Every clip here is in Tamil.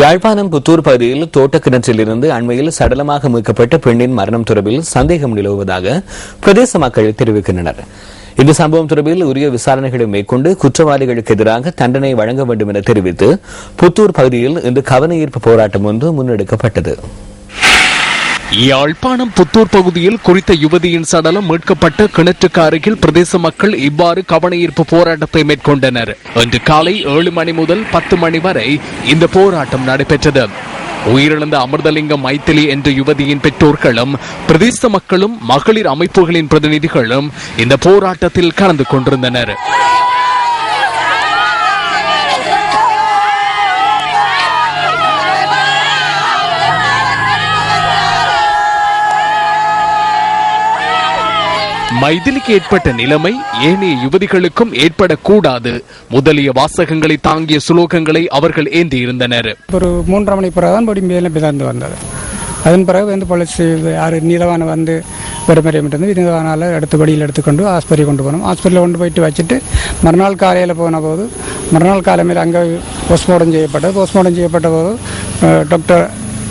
யாழ்ப்பாணம் புத்தூர் பகுதியில் தோட்டக்கிணற்றிலிருந்து அண்மையில் சடலமாக மீட்கப்பட்ட பெண்ணின் மரணம் தொடர்பில் சந்தேகம் நிலவுவதாக பிரதேச மக்கள் தெரிவிக்கின்றனர். இந்த சம்பவம் தொடர்பில் உரிய விசாரணைகளை மேற்கொண்டு குற்றவாளிகளுக்கு எதிராக தண்டனை வழங்க வேண்டும் என தெரிவித்து புத்தூர் பகுதியில் இன்று கவன ஈர்ப்பு போராட்டம் ஒன்று முன்னெடுக்கப்பட்டது. யாழ்ப்பாணம் புத்தூர் பகுதியில் குறித்த யுவதியின் சடலம் மீட்கப்பட்ட கிணற்றுக்கு அருகில் பிரதேச மக்கள் இவ்வாறு கவனஈர்ப்பு போராட்டத்தை மேற்கொண்டனர். இன்று காலை ஏழு மணி முதல் பத்து மணி வரை இந்த போராட்டம் நடைபெற்றது. உயிரிழந்த அமிர்தலிங்கம் மைத்திலி என்ற யுவதியின் பெற்றோர்களும் பிரதேச மக்களும் மகளிர் அமைப்புகளின் பிரதிநிதிகளும் இந்த போராட்டத்தில் கலந்து கொண்டிருந்தனர். மைதிலிக்கு ஏற்பட்ட நிலைமை ஏனைய யுவதிகளுக்கும் ஏற்படக்கூடாது. முதலிய வாசகங்களை தாங்கிய சுலோகங்களை அவர்கள் ஏந்தி இருந்தனர் ஒரு மூன்றாம் மணி பிறகு தான் மேலே பிதாந்து வந்தது. அதன் பிறகு வந்து பொலிசி யார் நீலவான வந்து பெருமறியம் இருந்து நீலவானால் எடுத்து படியில் எடுத்துக்கொண்டு ஆஸ்பத்திரி கொண்டு போனோம். ஆஸ்பத்திரியில் கொண்டு போயிட்டு வச்சுட்டு மறுநாள் காலையில் போன போது மறுநாள் காலமையில் அங்கே போஸ்ட்மார்ட்டம் செய்யப்பட்டது. போஸ்ட்மார்ட்டம் செய்யப்பட்ட போது டாக்டர்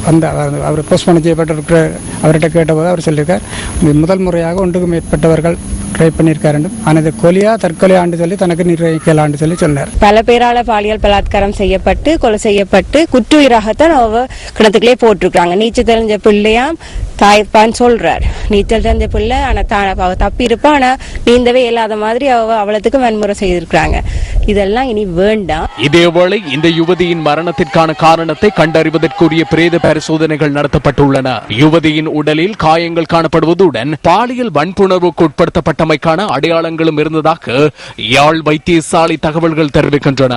அந்த அவர் போஸ்ட்மார்டம் செய்யப்பட்டிருக்கிற அவர்கிட்ட கேட்டபோது அவர் சொல்லியிருக்கார் முதல் முறையாக ஒன்றுக்கு மேற்பட்டவர்கள் ட்ரை பண்ணியிருக்காரு ஆனால் இது கொலியா தற்கொலை ஆண்டு சொல்லி தனக்கு நிர்ணயிக்கலான்னு சொல்லி சொன்னார். பல பேரால பாலியல் பலாத்காரம் செய்யப்பட்டு கொலை செய்யப்பட்டு குற்றுயிராகத்தான் அவ கிணத்துக்குள்ளே போட்டிருக்காங்க நீச்சல் தெரிஞ்ச பிள்ளையாம் தாய்ப்பான்னு சொல்றார். நீச்சல் தெரிஞ்ச பிள்ளை ஆனா தான் அவ தப்பி இருப்பா ஆனா நீந்தவே இல்லாத மாதிரி அவ அவளத்துக்கு வன்முறை செய்திருக்கிறாங்க. இதெல்லாம் இனி வேண்டாம் இதேவேளை இந்த யுவதியின் மரணத்திற்கான காரணத்தை கண்டறிவதற்குரிய பிரேத பரிசோதனைகள் நடத்தப்பட்டுள்ளன. யுவதியின் உடலில் காயங்கள் காணப்படுவதுடன் பாலியல் வன்புணர்வுக்கு உட்படுத்தப்பட்டமைக்கான அடையாளங்களும் இருந்ததாக யாழ் வைத்தியசாலை தகவல்கள் தெரிவிக்கின்றன.